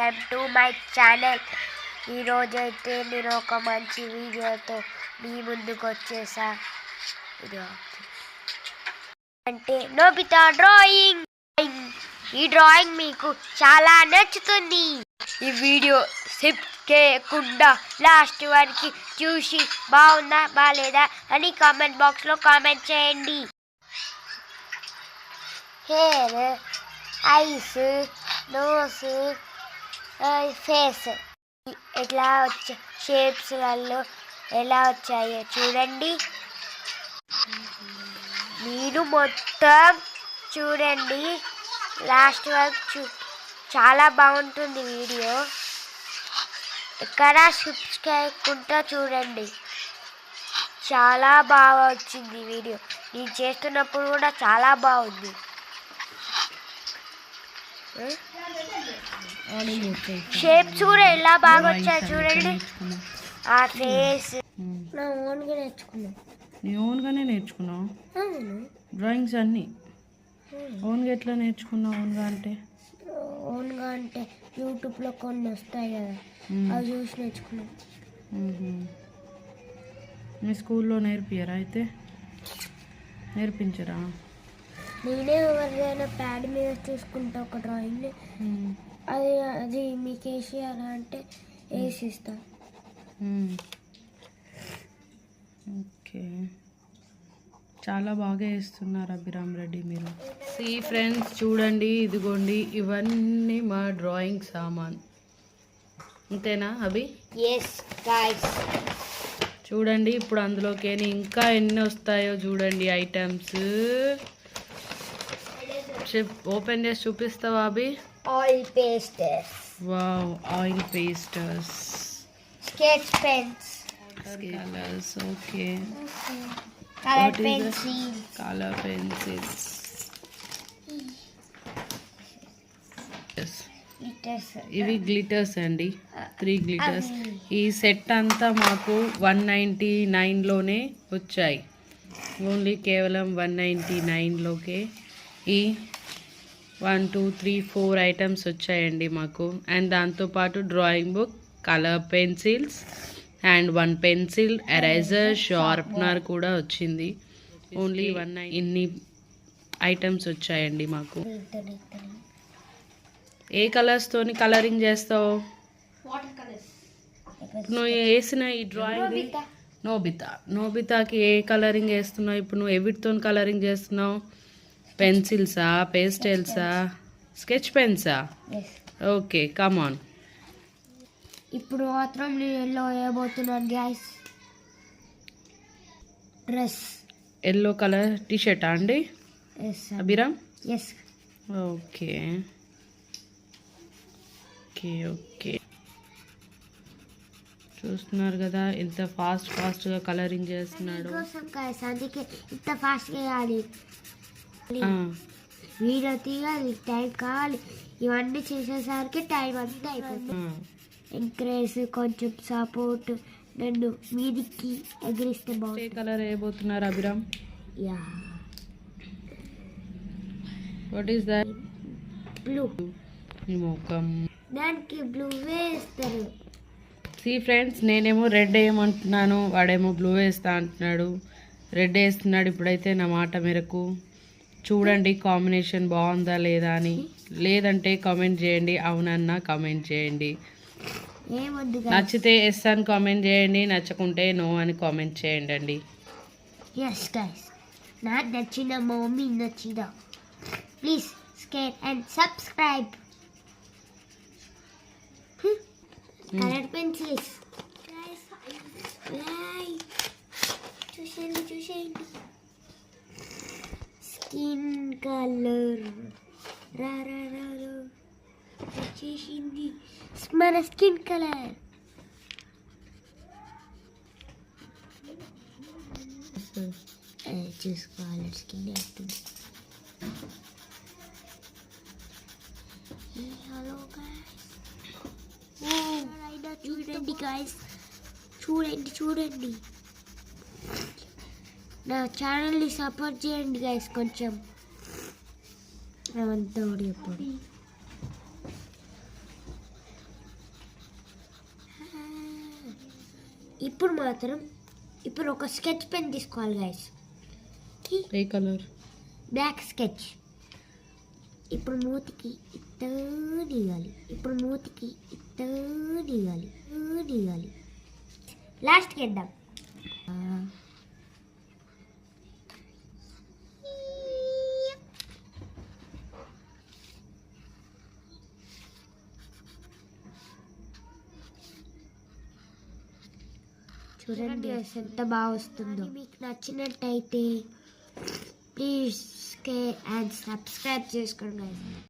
Welcome to my channel ఈరోజైతే నేను ఒక మంచి వీడియోతో మీ ముందుకు వచ్చేసా. అంటే నోబితా డ్రాయింగ్. ఈ డ్రాయింగ్ మీకు చాలా నచ్చుతుంది. ఈ వీడియో సిప్ చేయకుండా లాస్ట్ వరకు చూసి బాగుందా బాగాలేదా అని కామెంట్ బాక్స్లో కామెంట్ చేయండి. Hair eyes nose face. ఎట్లా వచ్చా షేప్స్లలో ఎలా వచ్చాయో చూడండి. మీరు మొత్తం చూడండి. లాస్ట్ వరకు చూ చాలా బాగుంటుంది వీడియో. ఎక్కడ స్కిప్ చేయకుండా చూడండి. చాలా బాగా వచ్చింది వీడియో. నేను చేస్తున్నప్పుడు కూడా చాలా బాగుంది. షేప్స్ కూడా ఎలా బాగా వచ్చాయి చూడండి. ఆ ఫేస్ నా ఓన్గా నేర్చుకున్నా. నీ ఓన్గానే నేర్చుకున్నావు? డ్రాయింగ్స్ అన్నీ? ఓన్గా ఎట్లా నేర్చుకున్నావు ఓన్గా అంటే? ఓన్గా అంటే యూట్యూబ్లో కొన్ని వస్తాయి కదా. మ్మ్. అవి చూసి నేర్చుకున్నాం. మీ స్కూల్లో నేర్పియరా అయితే? నేర్పించరా? నేనే ఎవరిదైనా ప్యాడ్ మీద చూసుకుంటా ఒక డ్రాయింగ్. అది అది మీకు వేసేయాలా అంటే వేసిస్తా. ఓకే. చాలా బాగా వేస్తున్నారు అభిరామ్ రెడ్డి మీరు. సి ఫ్రెండ్స్ చూడండి ఇదిగోండి ఇవన్నీ మా డ్రాయింగ్ సామాన్. అంతేనా అభి? ఎస్ గాయస్ చూడండి ఇప్పుడు అందులోకి ఇంకా ఎన్ని వస్తాయో చూడండి ఐటమ్స్. ఓపెన్ చేసి చూపిస్తావా Abhi? Oil pastels wow oil pastels sketch pens colours okay. Colour What is pencil colour pencils ఇవి గ్లిటర్స్ అండి. త్రీ గ్లిటర్స్ ఈ సెట్ అంతా మాకు వన్ నైంటీ నైన్లోనే వచ్చాయి. ఓన్లీ కేవలం వన్ నైంటీ నైన్లోకే ఈ one two three four items వచ్చాయండి మాకు. అండ్ దాంతోపాటు drawing book colour pencils and one pencil eraser sharpener కూడా వచ్చింది. ఓన్లీ వన్ ఇన్ని ఐటమ్స్ వచ్చాయండి మాకు. ఏ కలర్స్తోని కలరింగ్ చేస్తావు? నువ్వు వేసిన ఈ డ్రాయింగ్ నోబితా. నోబితాకి ఏ కలరింగ్ వేస్తున్నావు? ఇప్పుడు నువ్వు ఎవిటితో కలరింగ్ చేస్తున్నావు? పెన్సిల్సా పేస్టెల్సా? స్కెచ్ పెన్సా? ఓకే కమాన్ ఇప్పుడు మాత్రం నేను yellow వేయబోతున్నాను guys dress yellow colour T షర్టా అండి Abhiram? Yes okay. Okay okay. చూస్తున్నారు కదా ఎంత ఫాస్ట్ ఫాస్ట్గా కలరింగ్ చేస్తున్నాడు. అందుకే ఇంత ఫాస్ట్ వేయాలి వీడియో తీయాలి టైం కావాలి ఇవన్నీ చేసేసరికి టైం అంతా అయిపోతుంది. ఎంకరేజ్ కొంచెం సపోర్ట్ నన్ను మీదికి ఎగిరిస్తే ఏ బాగుంటుంది colour వేయబోతున్నారు Abhiram? Yeah. What is that blue ముఖం. దానికి బ్లూ వేస్తారు. సి ఫ్రెండ్స్ నేనేమో రెడ్ వేయమంటున్నాను వాడేమో బ్లూ వేస్తా అంటున్నాడు. రెడ్ వేస్తున్నాడు ఇప్పుడైతే నా మాట మేరకు. చూడండి కాంబినేషన్ బాగుందా లేదా అని. లేదంటే కామెంట్ చేయండి అవునన్నా కామెంట్ చేయండి. నచ్చితే ఎస్ అని కామెంట్ చేయండి నచ్చకుంటే నో అని కామెంట్ చేయండి అండి. ఎస్ గైస్ నాకు నచ్చిన మమ్మీ నచ్చిన please share and subscribe colour pencils చూసేయండి చూసేయండి స్కిన్ కలర్. రా రా రా వచ్చేసింది. మన స్కిన్ కలర్. చూసుకోవాలి స్కిన్ అవుతుంది హలో చూడండి గాయస్ చూడండి చూడండి. నా ఛానల్ని సపోర్ట్ చేయండి గైస్ కొంచెం మేమంతా కూడా ఇప్పుడు మాత్రం ఇప్పుడు ఒక స్కెచ్ పెన్ తీసుకోవాలి గైస్ ఏ కలర్ బ్లాక్ స్కెచ్ ఇప్పుడు మూతికి ఇత్త దిగాలి. ఇప్పుడు మూతికి ఇత్త దిగాలి. దిగాలి. లాస్ట్కి వెళ్దాం చూడండి అసలు ఎంత బాగా వస్తుందో మీకు నచ్చినట్టయితే ప్లీజ్ కే అండ్ సబ్స్క్రైబ్ చేసుకోండి.